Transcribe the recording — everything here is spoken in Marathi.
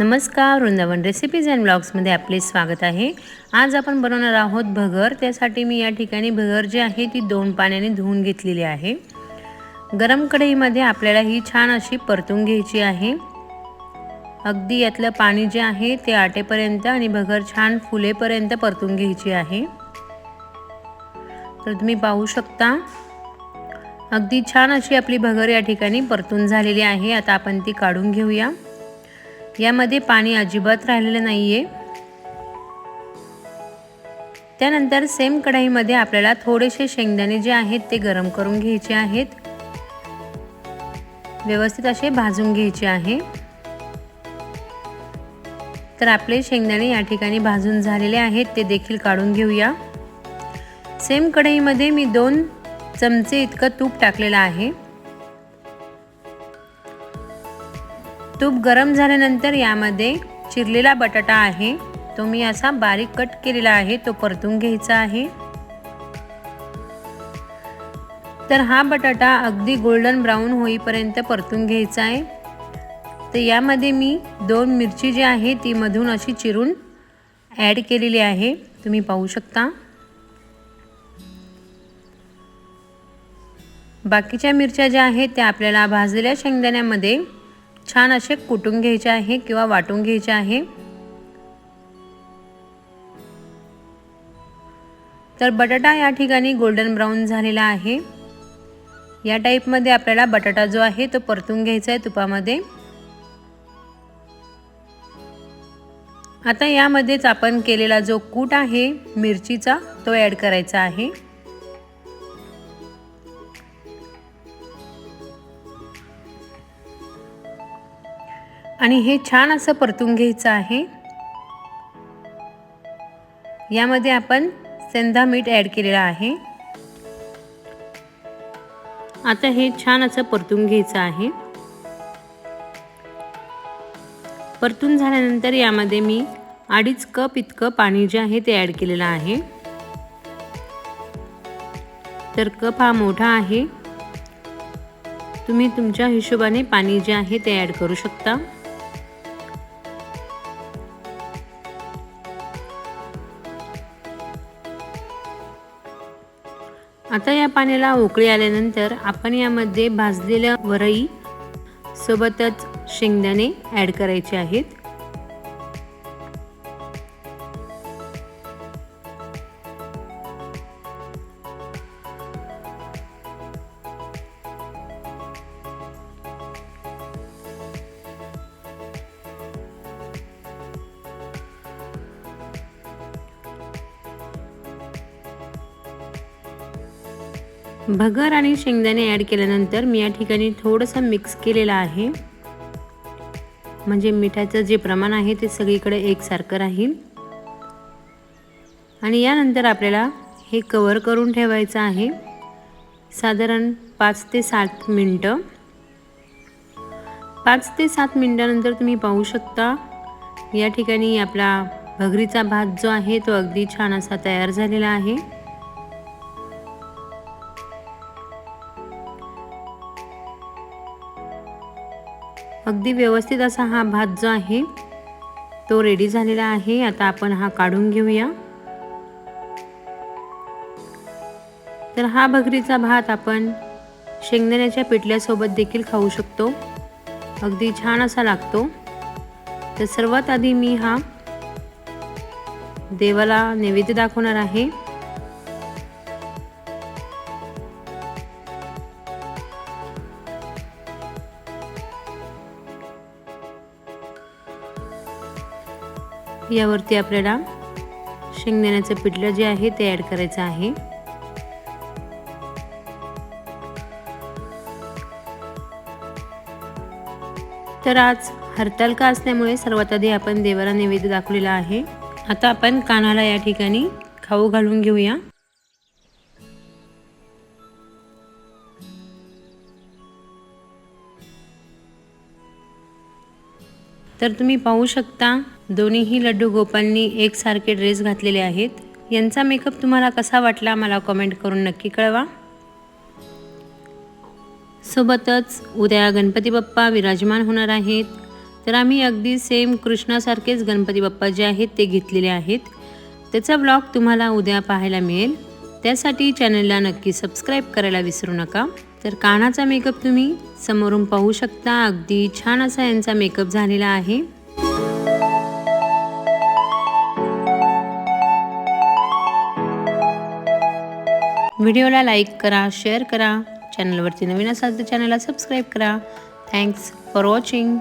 नमस्कार वृंदावन रेसिपीज अँड ब्लॉग्समध्ये आपले स्वागत आहे. आज आपण बनवणार आहोत भगर. त्यासाठी मी या ठिकाणी भगर जी आहे ती दोन पाण्याने धुवून घेतलेली आहे. गरम कढईमध्ये आपल्याला ही छान अशी परतून घ्यायची आहे. अगदी यातलं पाणी जे आहे ते आटेपर्यंत आणि भगर छान फुलेपर्यंत परतून घ्यायची आहे. तर तुम्ही पाहू शकता अगदी छान अशी आपली भगर या ठिकाणी परतून झालेली आहे. आता आपण ती काढून घेऊया. यामध्ये पाणी अजिबात राहिलेलं नाही आहे त्यानंतर सेम कढईमध्ये आपल्याला थोडेसे शेंगदाणे जे आहेत ते गरम करून घ्यायचे आहेत. व्यवस्थित असे भाजून घ्यायचे आहे. तर आपले शेंगदाणे या ठिकाणी भाजून झालेले आहेत ते देखील काढून घेऊया. सेम कढईमध्ये मी दोन चमचे इतकं तूप टाकलेलं आहे. तूप गरम झाल्यानंतर यामध्ये चिरलेला बटाटा आहे. तो मी असा बारीक कट केलेला आहे. तो परतून घ्यायचा आहे. तर हा बटाटा अगदी गोल्डन ब्राऊन होईपर्यंत परतून घ्यायचा आहे. तर यामध्ये मी दोन मिरची जी आहे ती मधून अशी चिरून ॲड केलेली आहे. तुम्ही पाहू शकता. बाकीच्या मिरच्या ज्या आहेत त्या आपल्याला भाजलेल्या शेंगदाण्यामध्ये छान असे कुटून घ्यायचे आहे किंवा वाटून घ्यायचे आहे. तर बटाटा या ठिकाणी गोल्डन ब्राऊन झालेला आहे. या टाईपमध्ये आपल्याला बटाटा जो आहे तो परतून घ्यायचा आहे तुपामध्ये. आता यामध्येच आपण केलेला जो कूट आहे मिरचीचा तो ॲड करायचा आहे. आणि हे छान असं परतून घ्यायचं आहे. यामध्ये आपण सेंधा मीठ ॲड केलेलं आहे. आता हे छान असं परतून घ्यायचं आहे. परतून झाल्यानंतर यामध्ये मी अडीच कप इतकं पाणी जे आहे ते ॲड केलेलं आहे. तर कप हा मोठा आहे. तुम्ही तुमच्या हिशोबाने पाणी जे आहे ते ॲड करू शकता. आता या पाण्याला उकळी आल्यानंतर आपण यामध्ये भाजलेल्या वरई सोबतच शेंगदाणे ॲड करायचे आहेत. भगर आणि शेंगदाणे ॲड केल्यानंतर मी या ठिकाणी थोडंसं मिक्स केलेलं आहे. म्हणजे मिठाचं जे प्रमाण आहे ते सगळीकडे एकसारखं राहील. आणि यानंतर आपल्याला हे कवर करून ठेवायचं आहे. साधारण पाच ते सात मिनटं. पाच ते सात मिनटानंतर तुम्ही पाहू शकता या ठिकाणी आपला भगरीचा भात जो आहे तो अगदी छान असा तयार झालेला आहे. अगदी व्यवस्थित असा हा भात जो आहे तो रेडी झालेला आहे. आता आपण हा काढून घेऊया. तर हा भगरीचा भात आपण शेंगदाण्याच्या पिठल्यासोबत देखील खाऊ शकतो. अगदी छान असा लागतो. तर सर्वात आधी मी हा देवाला नैवेद्य दाखवणार आहे. यावरती आपल्याला शेंगदाण्याचं पिठलं जे आहे ते ॲड करायचं आहे. तर आज हरतालका असल्यामुळे सर्वात आधी आपण देवाला नैवेद्य दाखवलेला आहे. आता आपण कानाला या ठिकाणी खाऊ घालून घेऊया. तर तुम्ही पाहू शकता दोन्हीही लड्डू गोपालनी एकसारखे ड्रेस घातलेले आहेत. यांचा मेकअप तुम्हाला कसा वाटला मला कमेंट करून नक्की कळवा. सोबतच उद्या गणपती बाप्पा विराजमान होणार आहेत. तर आम्ही अगदी सेम कृष्णासारखेच गणपती बाप्पा जे आहेत ते घेतलेले आहेत. त्याचा ब्लॉग तुम्हाला उद्या पाहायला मिळेल. त्यासाठी चॅनलला नक्की सबस्क्राईब करायला विसरू नका. तर कानाचा मेकअप तुम्ही समोरून पाहू शकता. अगदी छान असा यांचा मेकअप झालेला आहे. व्हिडिओला लाईक करा शेअर करा. चॅनलवरती नवीन असाल तर चॅनलला सबस्क्राईब करा. Thanks for watching